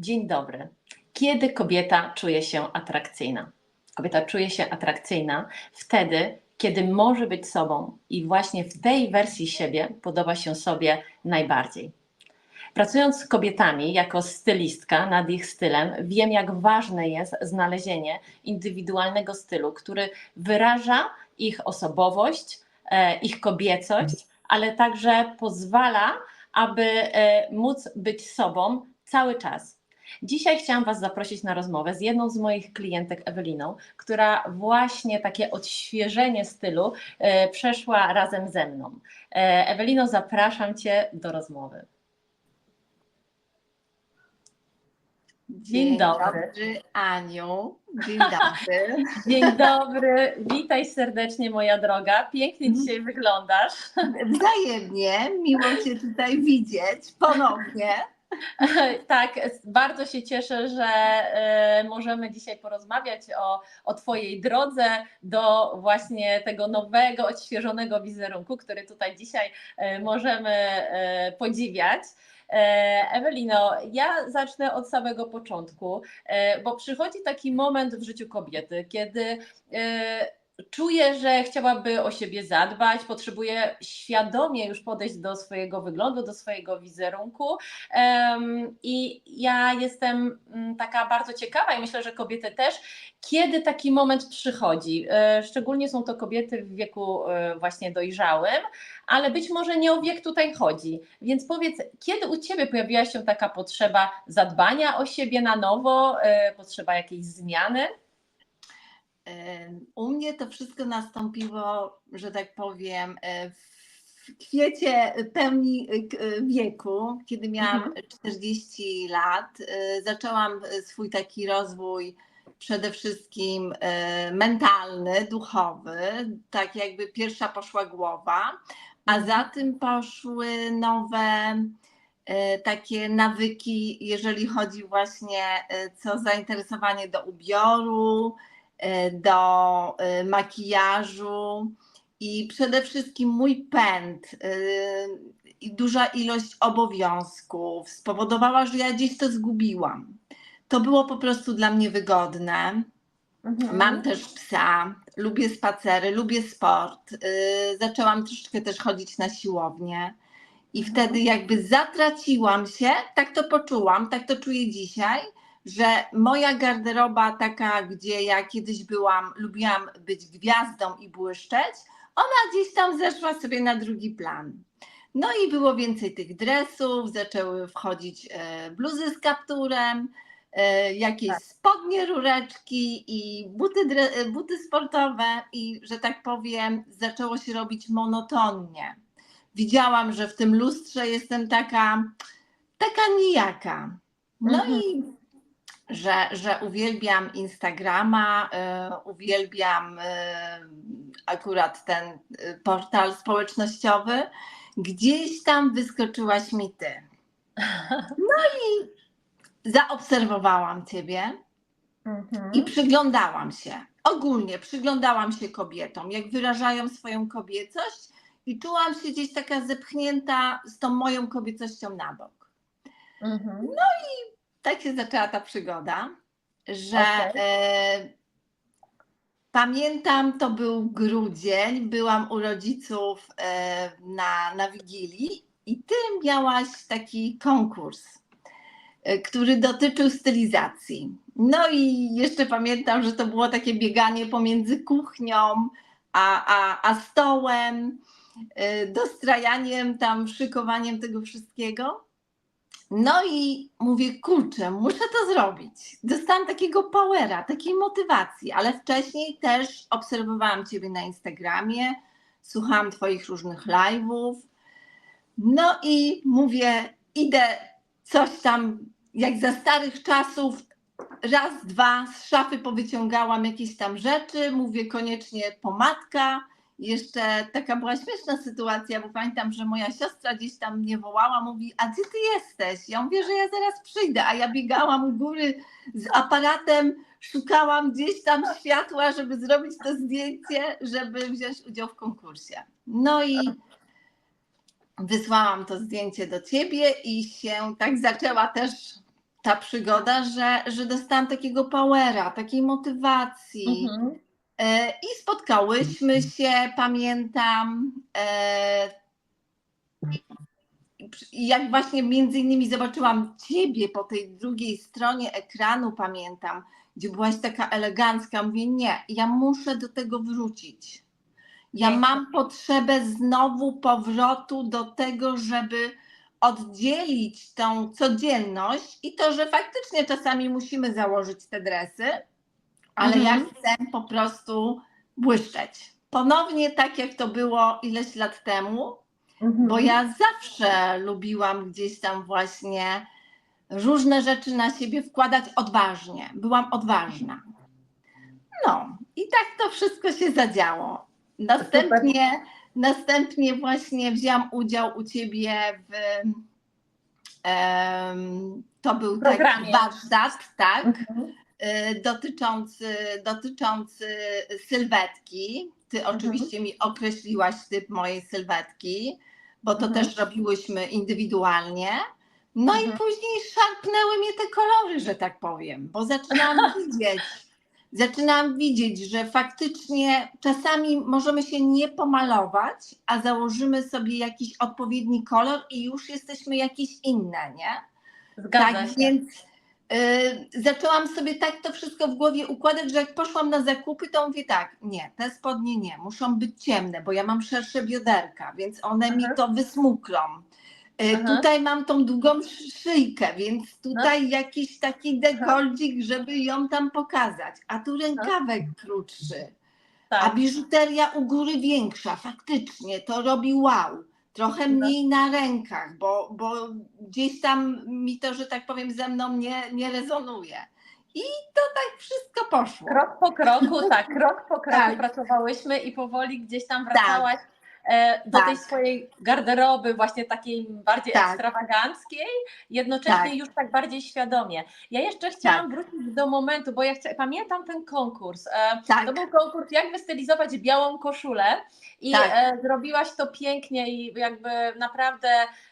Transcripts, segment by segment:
Dzień dobry. Kiedy kobieta czuje się atrakcyjna? Kobieta czuje się atrakcyjna wtedy, kiedy może być sobą i właśnie w tej wersji siebie podoba się sobie najbardziej. Pracując z kobietami jako stylistka nad ich stylem, wiem, jak ważne jest znalezienie indywidualnego stylu, który wyraża ich osobowość, e, ich kobiecość, ale także pozwala, aby e, móc być sobą cały czas. Dzisiaj chciałam Was zaprosić na rozmowę z jedną z moich klientek, Eweliną, która właśnie takie odświeżenie stylu e, przeszła razem ze mną. E, Ewelino, zapraszam Cię do rozmowy. Dzień dobry. Aniu. Dzień dobry. Dzień dobry, witaj serdecznie moja droga. Pięknie dzisiaj wyglądasz. Wzajemnie, miło Cię tutaj widzieć ponownie. Tak, bardzo się cieszę, że e, możemy dzisiaj porozmawiać o, o Twojej drodze do właśnie tego nowego, odświeżonego wizerunku, który tutaj dzisiaj e, możemy e, podziwiać. Ewelino, ja zacznę od samego początku, bo przychodzi taki moment w życiu kobiety, kiedy czuje, że chciałaby o siebie zadbać, potrzebuje świadomie już podejść do swojego wyglądu, do swojego wizerunku. I ja jestem mm, taka bardzo ciekawa i myślę, że kobiety też, kiedy taki moment przychodzi. E, Szczególnie są to kobiety w wieku e, właśnie dojrzałym, ale być może nie o wiek tutaj chodzi. Więc powiedz, kiedy u Ciebie pojawiła się taka potrzeba zadbania o siebie na nowo, e, potrzeba jakiejś zmiany? U mnie to wszystko nastąpiło, że tak powiem, e, w kwiecie pełni e, e, wieku, kiedy miałam Mhm. 40 lat. E, Zaczęłam swój taki rozwój przede wszystkim mentalny, duchowy, tak jakby pierwsza poszła głowa, a za tym poszły nowe takie nawyki, jeżeli chodzi właśnie co zainteresowanie do ubioru, do e, makijażu i przede wszystkim mój pęd e, i duża ilość obowiązków spowodowała, że ja gdzieś to zgubiłam. To było po prostu dla mnie wygodne. Mhm. Mam też psa, lubię spacery, lubię sport. Zaczęłam troszeczkę też chodzić na siłownię. I Mhm. wtedy jakby zatraciłam się, tak to poczułam, tak to czuję dzisiaj, że moja garderoba taka, gdzie ja kiedyś byłam, lubiłam być gwiazdą i błyszczeć, ona gdzieś tam zeszła sobie na drugi plan. No i było więcej tych dresów, zaczęły wchodzić e, bluzy z kapturem, e, jakieś Tak. spodnie, rureczki i buty, e, buty sportowe i, że tak powiem, zaczęło się robić monotonnie. Widziałam, że w tym lustrze jestem taka, taka nijaka. No Mhm. i że, że uwielbiam Instagrama, e, uwielbiam e, akurat ten e, portal społecznościowy. Gdzieś tam wyskoczyłaś mi ty. Zaobserwowałam ciebie Mhm. i przyglądałam się. Ogólnie przyglądałam się kobietom, jak wyrażają swoją kobiecość i czułam się gdzieś taka zepchnięta z tą moją kobiecością na bok. Mhm. Tak się zaczęła ta przygoda, że Okej. e, pamiętam, to był grudzień, byłam u rodziców e, na, na Wigilii i ty miałaś taki konkurs, e, który dotyczył stylizacji. No i jeszcze pamiętam, że to było takie bieganie pomiędzy kuchnią a, a, a stołem, e, dostrajaniem tam, szykowaniem tego wszystkiego. No i mówię, kurczę, muszę to zrobić. Dostałam takiego powera, takiej motywacji, ale wcześniej też obserwowałam Ciebie na Instagramie, słuchałam Twoich różnych live'ów. No i mówię, idę coś tam, jak za starych czasów, raz, dwa, z szafy powyciągałam jakieś tam rzeczy, mówię koniecznie pomadka. Jeszcze taka była śmieszna sytuacja, bo pamiętam, że moja siostra gdzieś tam mnie wołała, mówi, a gdzie ty jesteś? Ja mówię, że ja zaraz przyjdę, a ja biegałam u góry z aparatem, szukałam gdzieś tam światła, żeby zrobić to zdjęcie, żeby wziąć udział w konkursie. No i wysłałam to zdjęcie do ciebie i się tak zaczęła też ta przygoda, że, że dostałam takiego powera, takiej motywacji. Mhm. E, I spotkałyśmy się, pamiętam. e, Jak właśnie między innymi zobaczyłam Ciebie po tej drugiej stronie ekranu, pamiętam, gdzie byłaś taka elegancka, mówię, nie, ja muszę do tego wrócić. Ja mam potrzebę znowu powrotu do tego, żeby oddzielić tą codzienność i to, że faktycznie czasami musimy założyć te dresy, ale Mhm. ja chcę po prostu błyszczeć. Ponownie tak, jak to było ileś lat temu, Mhm. bo ja zawsze lubiłam gdzieś tam właśnie różne rzeczy na siebie wkładać odważnie. Byłam odważna. No i tak to wszystko się zadziało. Następnie, następnie właśnie wzięłam udział u ciebie w. em, to był taki warsztat, tak? Mhm. Y, dotyczący, dotyczący sylwetki. Ty Mhm. oczywiście mi określiłaś typ mojej sylwetki, bo to Mhm. też robiłyśmy indywidualnie. No i Mhm. później szarpnęły mnie te kolory, że tak powiem, bo zaczynałam widzieć, zaczynałam widzieć, że faktycznie czasami możemy się nie pomalować, a założymy sobie jakiś odpowiedni kolor i już jesteśmy jakieś inne, nie? Zgadza tak, się. więc zaczęłam sobie tak to wszystko w głowie układać, że jak poszłam na zakupy, to mówię tak, nie, te spodnie nie, muszą być ciemne, bo ja mam szersze bioderka, więc one mi Aha. to wysmuklą. Y, Aha. Tutaj mam tą długą szy- szyjkę, więc tutaj jakiś taki dekoldzik, żeby ją tam pokazać, a tu rękawek krótszy. A Tak. biżuteria u góry większa, faktycznie, to robi wow. Trochę mniej na rękach, bo, bo gdzieś tam mi to, że tak powiem, ze mną nie, nie rezonuje. I to tak wszystko poszło. Krok po kroku, tak, krok po kroku Tak. pracowałyśmy i powoli gdzieś tam wracałaś e, do Tak. tej swojej garderoby, właśnie takiej bardziej Tak. ekstrawaganckiej, jednocześnie Tak. już tak bardziej świadomie. Ja jeszcze chciałam wrócić do momentu, bo ja chcę, pamiętam ten konkurs. E, Tak. To był konkurs, jak wystylizować białą koszulę i Tak. e, zrobiłaś to pięknie i jakby naprawdę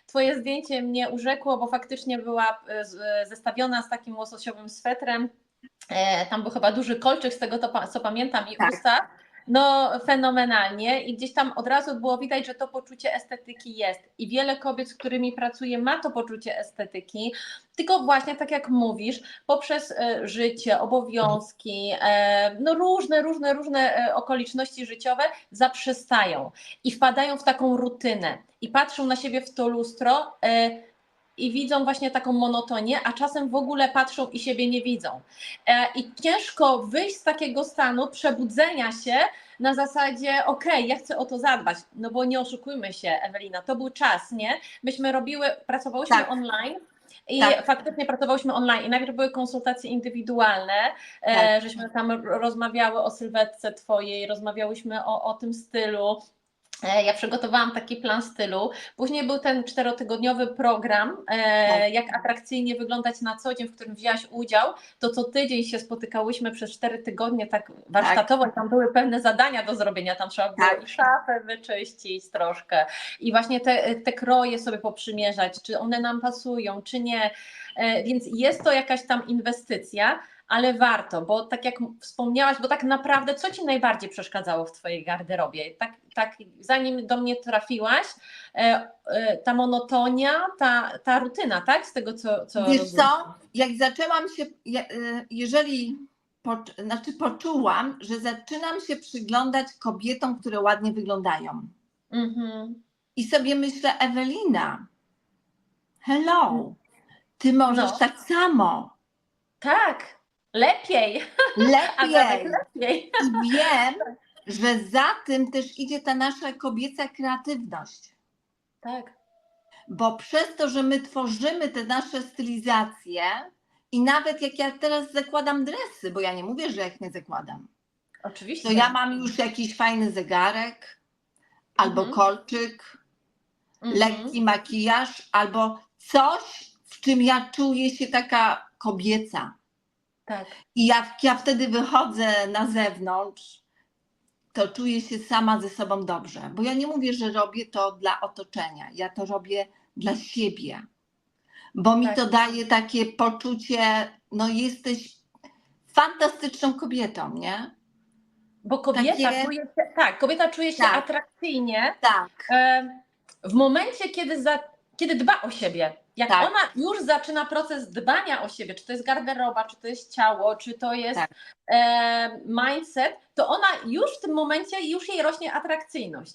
twoje zdjęcie mnie urzekło, bo faktycznie była e, e, zestawiona z takim łososiowym swetrem. E, Tam był chyba duży kolczyk z tego, to, co pamiętam, i Tak. usta. No, fenomenalnie. I gdzieś tam od razu było widać, że to poczucie estetyki jest. I wiele kobiet, z którymi pracuję, ma to poczucie estetyki. Tylko właśnie tak jak mówisz, poprzez e, życie, obowiązki, e, no różne, różne, różne e, okoliczności życiowe zaprzestają i wpadają w taką rutynę i patrzą na siebie w to lustro. I widzą właśnie taką monotonię, a czasem w ogóle patrzą i siebie nie widzą. E, I ciężko wyjść z takiego stanu przebudzenia się na zasadzie, okej, ja chcę o to zadbać, no bo nie oszukujmy się, Ewelina, to był czas, nie? Myśmy robiły, pracowałyśmy Tak. online. I Tak. faktycznie pracowałyśmy online i najpierw były konsultacje indywidualne, e, Tak. żeśmy tam rozmawiały o sylwetce twojej, rozmawiałyśmy o, o tym stylu. E, Ja przygotowałam taki plan stylu. Później był ten czterotygodniowy program, e, Tak. jak atrakcyjnie wyglądać na co dzień, w którym wzięłaś udział. To co tydzień się spotykałyśmy przez cztery tygodnie tak warsztatowo i tam były pewne zadania do zrobienia. Tam trzeba było Tak. i szafę wyczyścić troszkę i właśnie te, te kroje sobie poprzymierzać, czy one nam pasują, czy nie. E, Więc jest to jakaś tam inwestycja, ale warto, bo tak jak wspomniałaś, bo tak naprawdę co Ci najbardziej przeszkadzało w Twojej garderobie? Tak, tak zanim do mnie trafiłaś, e, e, ta monotonia, ta, ta rutyna, tak? Z tego, co, co Wiesz rozumiem. co, jak zaczęłam się, y, jeżeli, pocz- znaczy poczułam, że zaczynam się przyglądać kobietom, które ładnie wyglądają. Mhm. I sobie myślę, Ewelina, hello, ty możesz No. tak samo, Tak, lepiej, lepiej. lepiej. I wiem, że za tym też idzie ta nasza kobieca kreatywność. Tak, Bo przez to, że my tworzymy te nasze stylizacje i nawet jak ja teraz zakładam dresy, bo ja nie mówię, że jak nie zakładam, oczywiście. to ja mam już jakiś fajny zegarek albo Mhm. kolczyk, Mhm. lekki makijaż albo coś, w czym ja czuję się taka kobieca. Tak, I jak ja wtedy wychodzę na zewnątrz, to czuję się sama ze sobą dobrze. Bo ja nie mówię, że robię to dla otoczenia. Ja to robię dla siebie. bo mi Tak. to daje takie poczucie, no jesteś fantastyczną kobietą, nie? Bo kobieta Takie- czuje się, tak, kobieta czuje się Tak. atrakcyjnie Tak, w momencie, kiedy, za, kiedy dba o siebie. Jak Tak. ona już zaczyna proces dbania o siebie, czy to jest garderoba, czy to jest ciało, czy to jest Tak. e, mindset, to ona już w tym momencie, już jej rośnie atrakcyjność.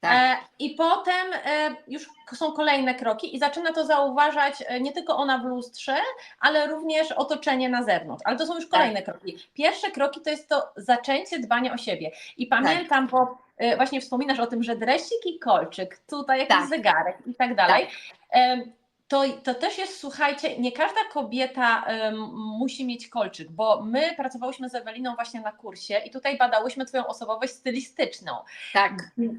tak, E, I potem e, już są kolejne kroki i zaczyna to zauważać e, nie tylko ona w lustrze, ale również otoczenie na zewnątrz. Ale to są już Tak. kolejne kroki. Pierwsze kroki to jest to zaczęcie dbania o siebie. I pamiętam, Tak. bo e, właśnie wspominasz o tym, że dresik i kolczyk, tutaj jakiś Tak. zegarek i tak dalej. To, to też jest, słuchajcie, nie każda kobieta em, musi mieć kolczyk, bo my pracowałyśmy z Eweliną właśnie na kursie i tutaj badałyśmy Twoją osobowość stylistyczną. Tak,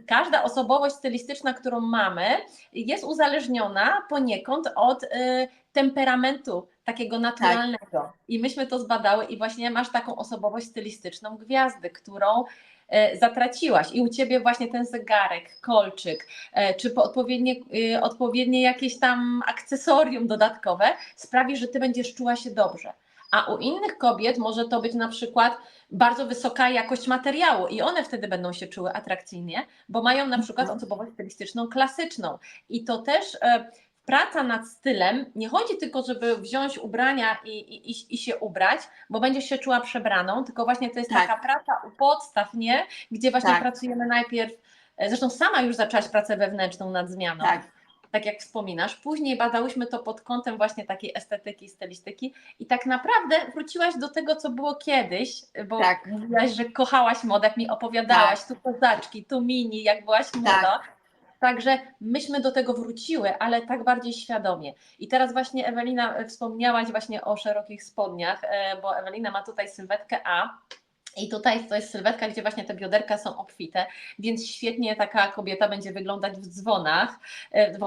każda osobowość stylistyczna, którą mamy, jest uzależniona poniekąd od y, temperamentu takiego naturalnego. I myśmy to zbadały i właśnie masz taką osobowość stylistyczną gwiazdy, którą zatraciłaś i u ciebie właśnie ten zegarek, kolczyk, y, czy po odpowiednie, y, odpowiednie jakieś tam akcesorium dodatkowe sprawi, że ty będziesz czuła się dobrze. A u innych kobiet może to być na przykład bardzo wysoka jakość materiału i one wtedy będą się czuły atrakcyjnie, bo mają na przykład Mhm. osobowość stylistyczną klasyczną. I to też e, praca nad stylem nie chodzi tylko, żeby wziąć ubrania i, i, i- się ubrać, bo będziesz się czuła przebraną, tylko właśnie to jest Tak. taka praca u podstaw, nie? Gdzie właśnie Tak. pracujemy najpierw, e, zresztą sama już zaczęłaś pracę wewnętrzną nad zmianą tak, tak jak wspominasz. Później badałyśmy to pod kątem właśnie takiej estetyki, stylistyki i tak naprawdę wróciłaś do tego, co było kiedyś, bo Tak. mówiłaś, że kochałaś modę, jak mi opowiadałaś, tu kozaczki, tu mini, jak byłaś młoda. Także myśmy do tego wróciły, ale tak bardziej świadomie. I teraz właśnie Ewelina e, wspomniałaś właśnie o szerokich spodniach, e, bo Ewelina ma tutaj sylwetkę A. I tutaj to jest sylwetka, gdzie właśnie te bioderka są obfite, więc świetnie taka kobieta będzie wyglądać w dzwonach, e,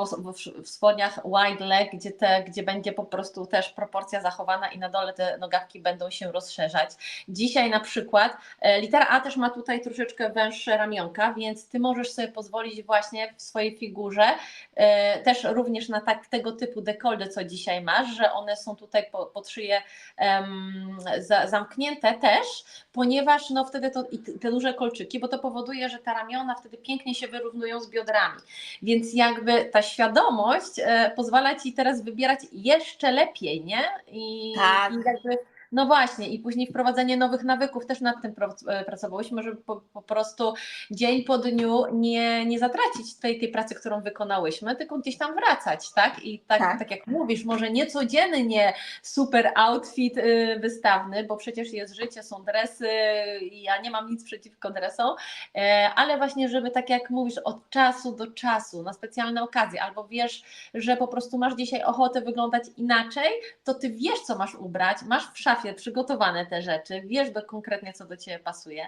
w, spodniach wide leg, gdzie, te, gdzie będzie po prostu też proporcja zachowana i na dole te nogawki będą się rozszerzać. Dzisiaj na przykład e, litera A też ma tutaj troszeczkę węższe ramionka, więc ty możesz sobie pozwolić właśnie w swojej figurze e, też również na tak, tego typu dekoldy, co dzisiaj masz, że one są tutaj po, pod szyję em, za, zamknięte też, ponieważ no wtedy to i te duże kolczyki, bo to powoduje, że te ramiona wtedy pięknie się wyrównują z biodrami. Więc jakby ta świadomość e, pozwala ci teraz wybierać jeszcze lepiej, nie? I, Tak. i jakby no właśnie, i później wprowadzenie nowych nawyków, też nad tym e, pracowałyśmy, żeby po, po prostu dzień po dniu nie, nie zatracić tej, tej pracy, którą wykonałyśmy, tylko gdzieś tam wracać, tak? I tak, tak. Tak. jak mówisz, może nie codziennie super outfit y, wystawny, bo przecież jest życie, są dresy i ja nie mam nic przeciwko dresom, e, ale właśnie, żeby tak jak mówisz, od czasu do czasu, na specjalne okazje, albo wiesz, że po prostu masz dzisiaj ochotę wyglądać inaczej, to ty wiesz, co masz ubrać, masz w szafie przygotowane te rzeczy, wiesz do konkretnie, co do ciebie pasuje.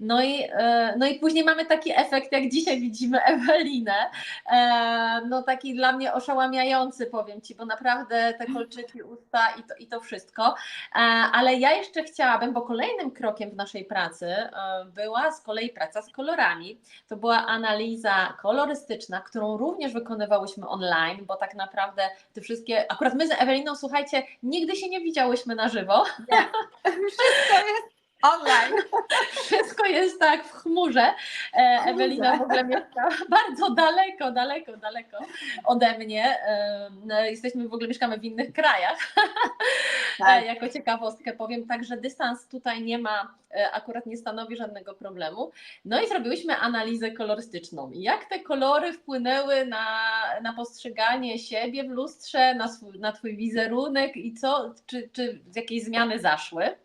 No i, e, no i później mamy taki efekt, jak dzisiaj widzimy Ewelinę, e, no taki dla mnie oszałamiający, powiem Ci, bo naprawdę te kolczyki, usta i to, i to wszystko, E, ale ja jeszcze chciałabym, bo kolejnym krokiem w naszej pracy była z kolei praca z kolorami, to była analiza kolorystyczna, którą również wykonywałyśmy online, bo tak naprawdę te wszystkie, akurat my z Eweliną, słuchajcie, nigdy się nie widziałyśmy na żywo, Wszystko jest online. Wszystko jest tak w chmurze. E, Ewelina w ogóle mieszka bardzo daleko, daleko, daleko ode mnie. E, no, Jesteśmy w ogóle mieszkamy w innych krajach. Tak. E, Jako ciekawostkę powiem, także dystans tutaj nie ma, e, akurat nie stanowi żadnego problemu. No i zrobiłyśmy analizę kolorystyczną. Jak te kolory wpłynęły na, na postrzeganie siebie w lustrze, na, swój, na Twój wizerunek i co, czy, czy jakieś zmiany zaszły?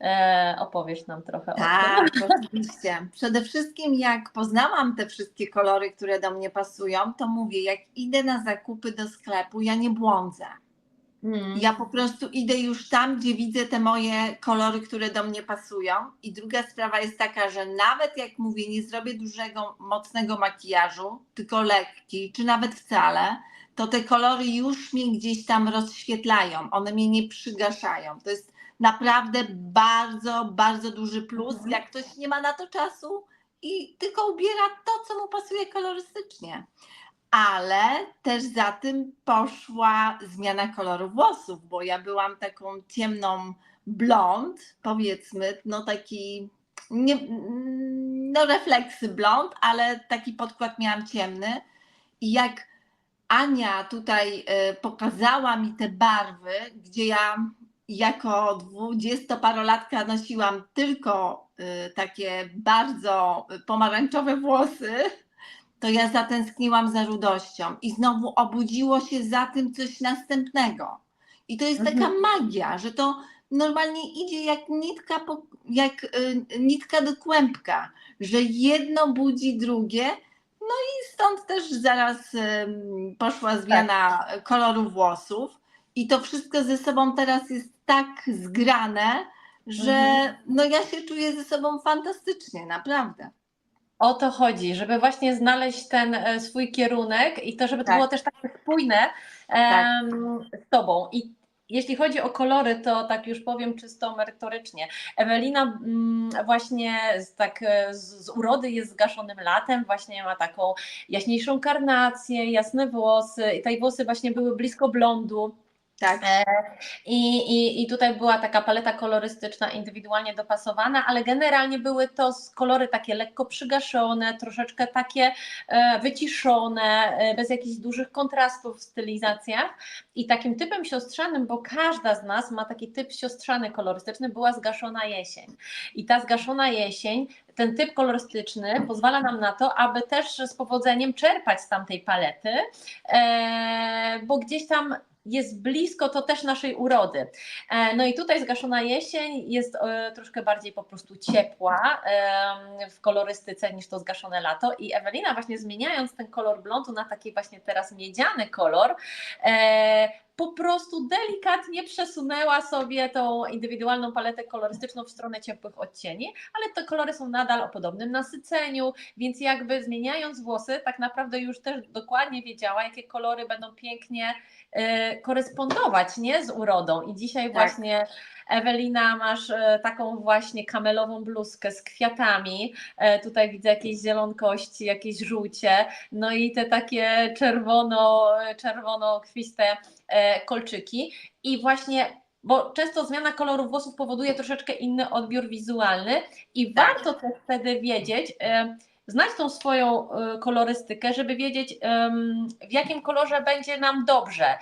E, opowiesz nam trochę o tym. Tak, oczywiście. Przede wszystkim jak poznałam te wszystkie kolory, które do mnie pasują, to mówię, jak idę na zakupy do sklepu, ja nie błądzę. Mm. Ja po prostu idę już tam, gdzie widzę te moje kolory, które do mnie pasują. I druga sprawa jest taka, że nawet jak mówię, nie zrobię dużego, mocnego makijażu, tylko lekki, czy nawet wcale, to te kolory już mnie gdzieś tam rozświetlają. One mnie nie przygaszają. To jest naprawdę bardzo, bardzo duży plus, Mhm. jak ktoś nie ma na to czasu i tylko ubiera to, co mu pasuje kolorystycznie. ale też za tym poszła zmiana koloru włosów, bo ja byłam taką ciemną blond, powiedzmy, no taki, nie, no refleksy blond, ale taki podkład miałam ciemny. I jak Ania tutaj e, pokazała mi te barwy, gdzie ja jako dwudziestoparolatka nosiłam tylko e, takie bardzo pomarańczowe włosy, to ja zatęskniłam za rudością i znowu obudziło się za tym coś następnego. I to jest Mhm. taka magia, że to normalnie idzie jak nitka, po, jak y, nitka do kłębka, że jedno budzi drugie. No i stąd też zaraz poszła zmiana koloru włosów. I to wszystko ze sobą teraz jest tak zgrane, że Mhm. no ja się czuję ze sobą fantastycznie, naprawdę. O to chodzi, żeby właśnie znaleźć ten e, swój kierunek i to, żeby to Tak. było też takie spójne em, z tobą. I jeśli chodzi o kolory, to tak już powiem czysto merytorycznie. Ewelina mm, właśnie z, tak, e, z urody jest zgaszonym latem, właśnie ma taką jaśniejszą karnację, jasne włosy i te włosy właśnie były blisko blondu. Tak. I, i, I tutaj była taka paleta kolorystyczna indywidualnie dopasowana, ale generalnie były to kolory takie lekko przygaszone, troszeczkę takie e, wyciszone, e, bez jakichś dużych kontrastów w stylizacjach. I takim typem siostrzanym, bo każda z nas ma taki typ siostrzany kolorystyczny, była zgaszona jesień. I ta zgaszona jesień, ten typ kolorystyczny pozwala nam na to, aby też z powodzeniem czerpać z tamtej palety, e, bo gdzieś tam jest blisko to też naszej urody. E, No i tutaj zgaszona jesień jest e, troszkę bardziej po prostu ciepła w kolorystyce niż to zgaszone lato i Ewelina właśnie zmieniając ten kolor blondu na taki właśnie teraz miedziany kolor, e, po prostu delikatnie przesunęła sobie tą indywidualną paletę kolorystyczną w stronę ciepłych odcieni, ale te kolory są nadal o podobnym nasyceniu, więc jakby zmieniając włosy, tak naprawdę już też dokładnie wiedziała, jakie kolory będą pięknie e, korespondować nie, z urodą. I dzisiaj Tak. właśnie Ewelina, masz e, taką właśnie kamelową bluzkę z kwiatami. E, Tutaj widzę jakieś zielonkości, jakieś żółcie, no i te takie czerwono, czerwono-kwiste e, kolczyki. I właśnie bo często zmiana koloru włosów powoduje troszeczkę inny odbiór wizualny i Tak. warto też wtedy wiedzieć, e, znać tą swoją e, kolorystykę, żeby wiedzieć, w jakim kolorze będzie nam dobrze,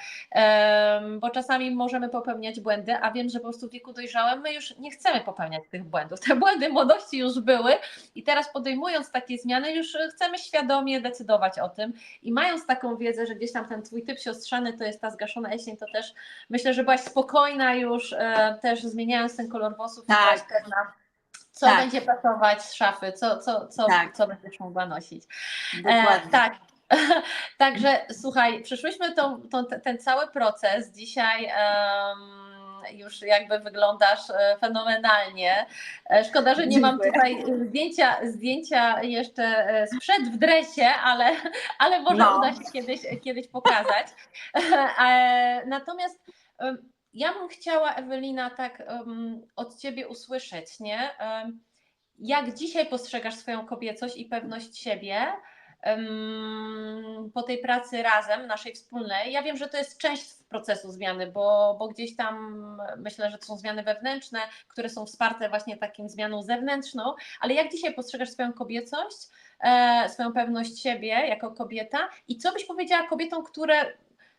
bo czasami możemy popełniać błędy, a wiem, że po prostu w wieku dojrzałym my już nie chcemy popełniać tych błędów. Te błędy młodości już były i teraz podejmując takie zmiany, już chcemy świadomie decydować o tym i mając taką wiedzę, że gdzieś tam ten twój typ siostrzany to jest ta zgaszona jesień, to też myślę, że byłaś spokojna już e, też zmieniając ten kolor włosów, Tak. byłaś pewna, co Tak. będzie pasować z szafy, co, co, co, Tak. co będziesz mogła nosić. E, Dokładnie. tak. Także słuchaj, przeszłyśmy tą, tą, ten cały proces. Dzisiaj em, już jakby wyglądasz e, fenomenalnie. E, Szkoda, że nie mam tutaj zdjęcia, zdjęcia jeszcze e, sprzed w dresie, ale, ale może No. uda się kiedyś, kiedyś pokazać. E, Natomiast ja bym chciała, Ewelina, tak em, od Ciebie usłyszeć, nie? Em, Jak dzisiaj postrzegasz swoją kobiecość i pewność siebie? em, po tej pracy razem, naszej wspólnej. Ja wiem, że to jest część procesu zmiany, bo, bo gdzieś tam myślę, że to są zmiany wewnętrzne, które są wsparte właśnie takim zmianą zewnętrzną, ale jak dzisiaj postrzegasz swoją kobiecość, e, swoją pewność siebie jako kobieta i co byś powiedziała kobietom, które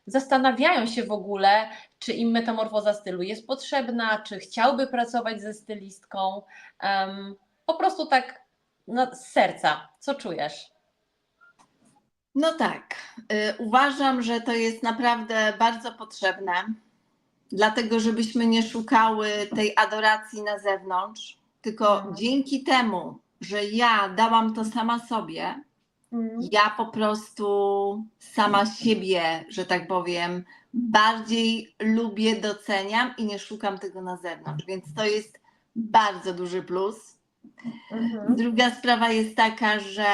zastanawiają się w ogóle, czy im metamorfoza stylu jest potrzebna, czy chciałby pracować ze stylistką, Em, po prostu tak no, z serca, co czujesz? No tak. Y, Uważam, że to jest naprawdę bardzo potrzebne, dlatego żebyśmy nie szukały tej adoracji na zewnątrz, tylko Mhm. dzięki temu, że ja dałam to sama sobie, ja po prostu sama siebie, że tak powiem, bardziej lubię, doceniam i nie szukam tego na zewnątrz, więc to jest bardzo duży plus. Mhm. Druga sprawa jest taka, że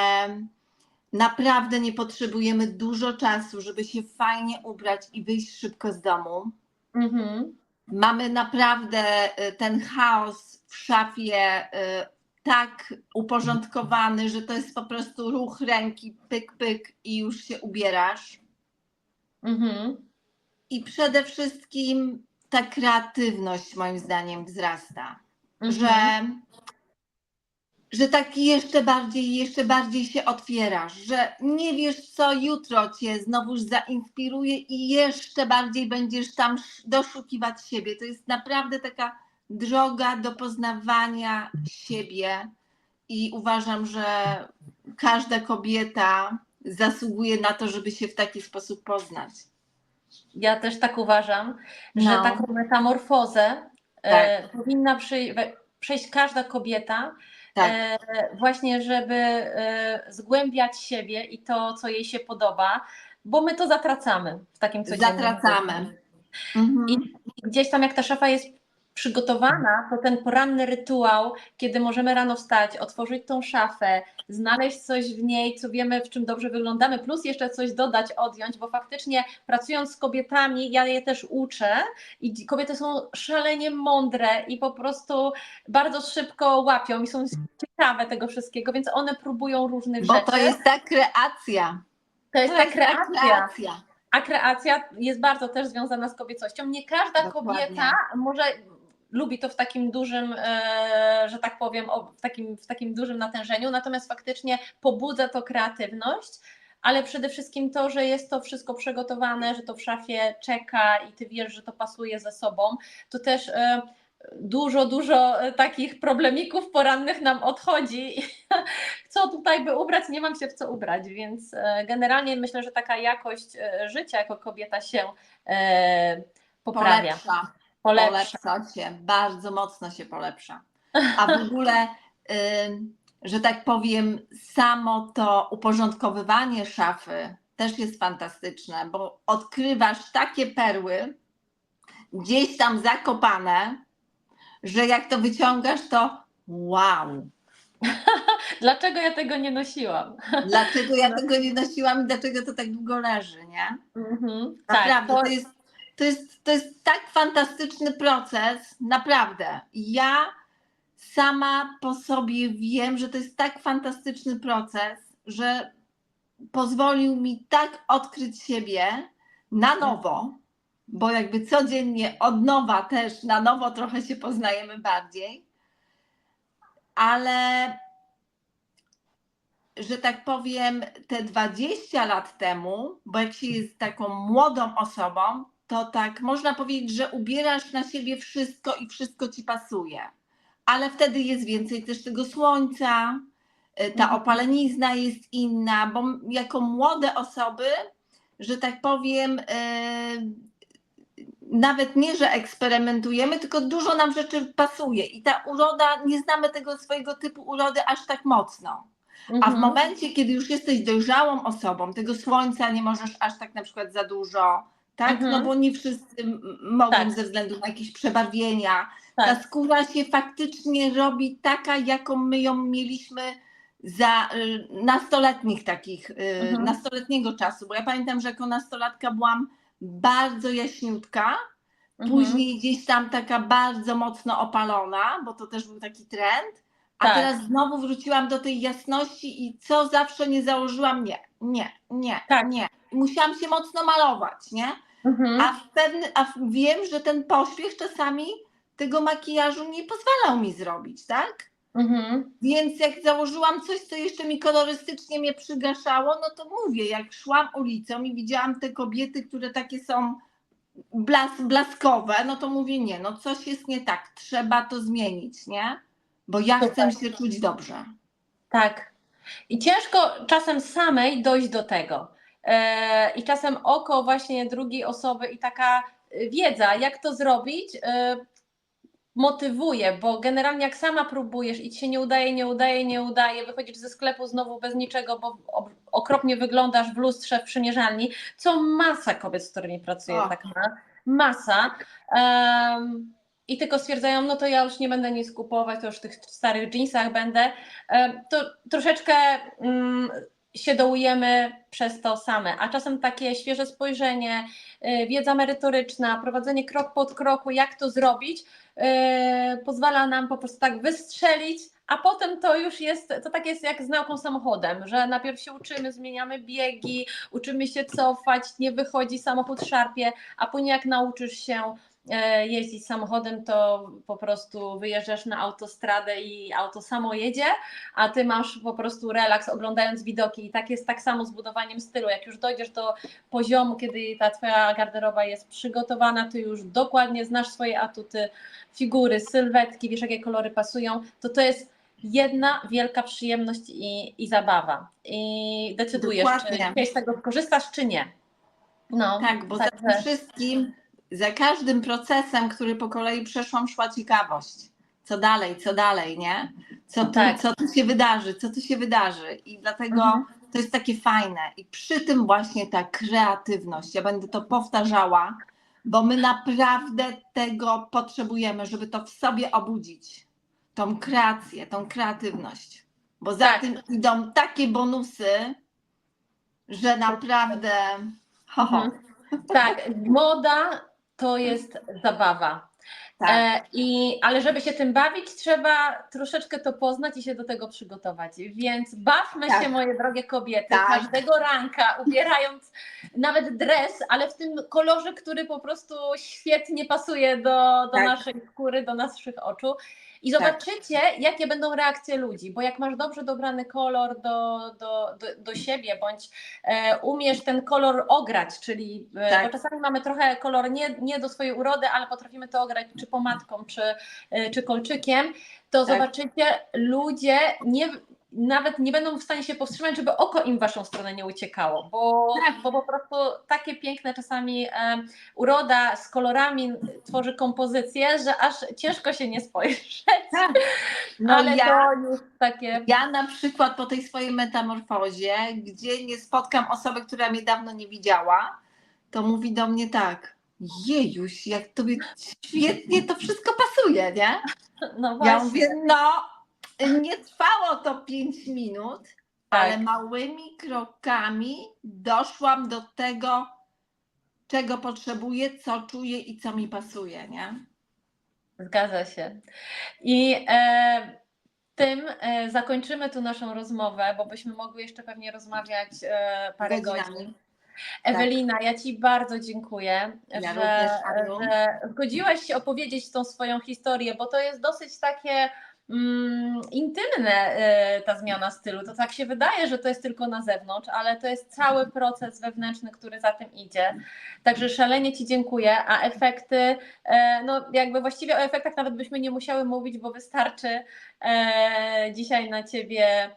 naprawdę nie potrzebujemy dużo czasu, żeby się fajnie ubrać i wyjść szybko z domu. Mhm. Mamy naprawdę y, ten chaos w szafie y, tak uporządkowany, że to jest po prostu ruch ręki, pyk, pyk i już się ubierasz. Mhm. I przede wszystkim ta kreatywność moim zdaniem wzrasta, Mhm. że, że tak jeszcze bardziej, jeszcze bardziej się otwierasz, że nie wiesz co jutro cię znowuż zainspiruje i jeszcze bardziej będziesz tam sz- doszukiwać siebie. To jest naprawdę taka droga do poznawania siebie i uważam, że każda kobieta zasługuje na to, żeby się w taki sposób poznać. Ja też tak uważam, że No. taką metamorfozę e, powinna przyj- we- przejść każda kobieta, Tak. e, właśnie żeby e, zgłębiać siebie i to, co jej się podoba, bo my to zatracamy w takim codziennym. Zatracamy. Mhm. I gdzieś tam jak ta szafa jest przygotowana, to ten poranny rytuał, kiedy możemy rano wstać, otworzyć tą szafę, znaleźć coś w niej, co wiemy, w czym dobrze wyglądamy, plus jeszcze coś dodać, odjąć, bo faktycznie pracując z kobietami, ja je też uczę i kobiety są szalenie mądre i po prostu bardzo szybko łapią i są ciekawe tego wszystkiego, więc one próbują różnych Bo rzeczy. to jest ta kreacja. to jest To ta jest ta kreacja. kreacja. A kreacja jest bardzo też związana z kobiecością. Nie każda Dokładnie. kobieta może lubi to w takim dużym, e, że tak powiem, w takim, w takim dużym natężeniu, natomiast faktycznie pobudza to kreatywność, ale przede wszystkim to, że jest to wszystko przygotowane, że to w szafie czeka i ty wiesz, że to pasuje ze sobą, to też e, dużo, dużo e, takich problemików porannych nam odchodzi. Co tutaj by ubrać? Nie mam się w co ubrać, więc generalnie myślę, że taka jakość życia jako kobieta się poprawia, Polepsza. Polepsza. Polepsza się, bardzo mocno się polepsza. A w ogóle, że tak powiem, samo to uporządkowywanie szafy też jest fantastyczne, bo odkrywasz takie perły gdzieś tam zakopane, że jak to wyciągasz, to wow, Dlaczego ja tego nie nosiłam? dlaczego ja tego nie nosiłam i dlaczego to tak długo leży, nie? Mhm. Naprawdę, to, to, jest, to, jest, to jest tak fantastyczny proces, naprawdę. Ja sama po sobie wiem, że to jest tak fantastyczny proces, że pozwolił mi tak odkryć siebie na nowo, bo jakby codziennie od nowa też na nowo trochę się poznajemy bardziej, ale że tak powiem, te 20 lat temu, bo jak się jest taką młodą osobą, to tak można powiedzieć, że ubierasz na siebie wszystko i wszystko ci pasuje. Ale wtedy jest więcej też tego słońca, y, ta Mhm. opalenizna jest inna, bo jako młode osoby, że tak powiem, y, nawet nie, że eksperymentujemy, tylko dużo nam rzeczy pasuje i ta uroda, nie znamy tego swojego typu urody aż tak mocno. A w Mhm. momencie, kiedy już jesteś dojrzałą osobą, tego słońca nie możesz aż tak na przykład za dużo, tak? Mhm. No bo nie wszyscy mogą Tak. ze względu na jakieś przebarwienia. Ta tak. skóra się faktycznie robi taka, jaką my ją mieliśmy za y, nastoletnich takich, y, Mhm. nastoletniego czasu. Bo ja pamiętam, że jako nastolatka byłam bardzo jaśniutka, Mhm. później gdzieś tam taka bardzo mocno opalona, bo to też był taki trend. A Tak. teraz znowu wróciłam do tej jasności i co zawsze nie założyłam, nie, nie, nie, Tak. nie. Musiałam się mocno malować, nie? Mhm. A, w pewny, a w- wiem, że ten pośpiech czasami tego makijażu nie pozwalał mi zrobić, tak? Mhm. Więc jak założyłam coś, co jeszcze mi kolorystycznie mnie przygaszało, no to mówię, jak szłam ulicą i widziałam te kobiety, które takie są blas, blaskowe, no to mówię, nie, no coś jest nie tak, trzeba to zmienić, nie? Bo ja Super. chcę się czuć dobrze. Tak. I ciężko czasem samej dojść do tego. E, I czasem oko właśnie drugiej osoby i taka e, wiedza, jak to zrobić, e, motywuje, bo generalnie jak sama próbujesz i ci się nie udaje, nie udaje, nie udaje, wychodzisz ze sklepu znowu bez niczego, bo okropnie wyglądasz w lustrze, w przymierzalni, co masa kobiet, z którymi pracuję, tak ma, masa. Em, I tylko stwierdzają, no to ja już nie będę nic kupować, to już w tych starych jeansach będę. To troszeczkę mm, się dołujemy przez to same, a czasem takie świeże spojrzenie, y, wiedza merytoryczna, prowadzenie krok pod kroku, jak to zrobić, y, pozwala nam po prostu tak wystrzelić, a potem to już jest, to tak jest jak z nauką samochodem, że najpierw się uczymy, zmieniamy biegi, uczymy się cofać, nie wychodzi, samochód szarpie, a później jak nauczysz się jeździć samochodem, to po prostu wyjeżdżasz na autostradę i auto samo jedzie, a ty masz po prostu relaks oglądając widoki i tak jest tak samo z budowaniem stylu. Jak już dojdziesz do poziomu, kiedy ta twoja garderoba jest przygotowana, ty już dokładnie znasz swoje atuty, figury, sylwetki, wiesz jakie kolory pasują, to to jest jedna wielka przyjemność i, i zabawa. I decydujesz, czy Dokładnie. dzisiaj z tego korzystasz, czy nie. No, Tak, bo za także- tym wszystkim, za każdym procesem, który po kolei przeszłam, szła ciekawość. Co dalej, co dalej, nie? Co tu, Tak. co tu się wydarzy, co tu się wydarzy. I dlatego Mhm. to jest takie fajne. I przy tym właśnie ta kreatywność. Ja będę to powtarzała, bo my naprawdę tego potrzebujemy, żeby to w sobie obudzić. Tą kreację, tą kreatywność. Bo za Tak. tym idą takie bonusy, że naprawdę. Ho, ho. Mhm. Tak, moda to jest zabawa. Tak. E, i, ale żeby się tym bawić, trzeba troszeczkę to poznać i się do tego przygotować. Więc bawmy Tak. się, moje drogie kobiety, Tak. każdego ranka, ubierając nawet dres, ale w tym kolorze, który po prostu świetnie pasuje do, do Tak. naszej skóry, do naszych oczu. I Tak. zobaczycie, jakie będą reakcje ludzi, bo jak masz dobrze dobrany kolor do, do, do, do siebie, bądź e, umiesz ten kolor ograć, czyli e, Tak. bo czasami mamy trochę kolor nie, nie do swojej urody, ale potrafimy to ograć czy pomadką, czy, e, czy kolczykiem, to Tak. zobaczycie, ludzie nie, nawet nie będą w stanie się powstrzymać, żeby oko im w waszą stronę nie uciekało, bo, Tak. bo po prostu takie piękne czasami e, uroda z kolorami tworzy kompozycję, że aż ciężko się nie spojrzeć. Tak. No ale ja, to już takie. ja na przykład po tej swojej metamorfozie, gdzie nie spotkam osoby, która mnie dawno nie widziała, to mówi do mnie tak. Jejuś, jak tobie świetnie to wszystko pasuje, nie? No właśnie. Ja mówię, no, nie trwało to 5 minut, Tak. ale małymi krokami doszłam do tego, czego potrzebuję, co czuję i co mi pasuje, nie? Zgadza się. I e, tym e, zakończymy tu naszą rozmowę, bo byśmy mogły jeszcze pewnie rozmawiać e, parę Godzinami. godzin. Ewelina, ja Ci bardzo dziękuję, Ja że, również, że zgodziłaś się opowiedzieć tą swoją historię, bo to jest dosyć takie mm, intymne e, ta zmiana stylu. To tak się wydaje, że to jest tylko na zewnątrz, ale to jest cały proces wewnętrzny, który za tym idzie. Także szalenie Ci dziękuję, a efekty, e, no jakby właściwie o efektach nawet byśmy nie musiały mówić, bo wystarczy e, dzisiaj na Ciebie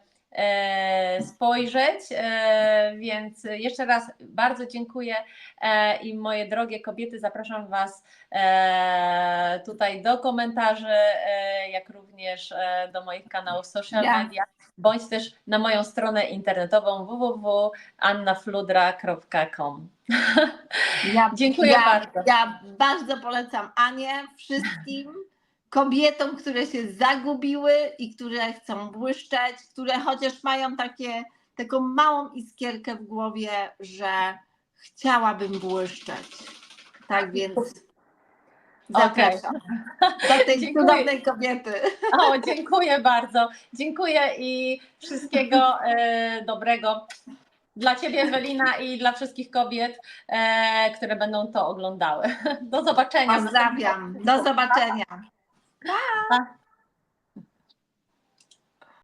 spojrzeć. E, więc jeszcze raz bardzo dziękuję e, i moje drogie kobiety, zapraszam Was e, tutaj do komentarzy, e, jak również e, do moich kanałów social media, bądź też na moją stronę internetową www.annafludra.com. Ja, Dziękuję ja, bardzo. Ja bardzo polecam Anię wszystkim kobietom, które się zagubiły i które chcą błyszczeć, które chociaż mają takie, taką małą iskierkę w głowie, że chciałabym błyszczeć. Tak więc zapraszam do tej Dziękuję. cudownej kobiety. O, dziękuję bardzo. Dziękuję i wszystkiego e, dobrego dla Ciebie, Ewelina, i dla wszystkich kobiet, e, które będą to oglądały. Do zobaczenia. Pozdrawiam. Do zobaczenia. 啊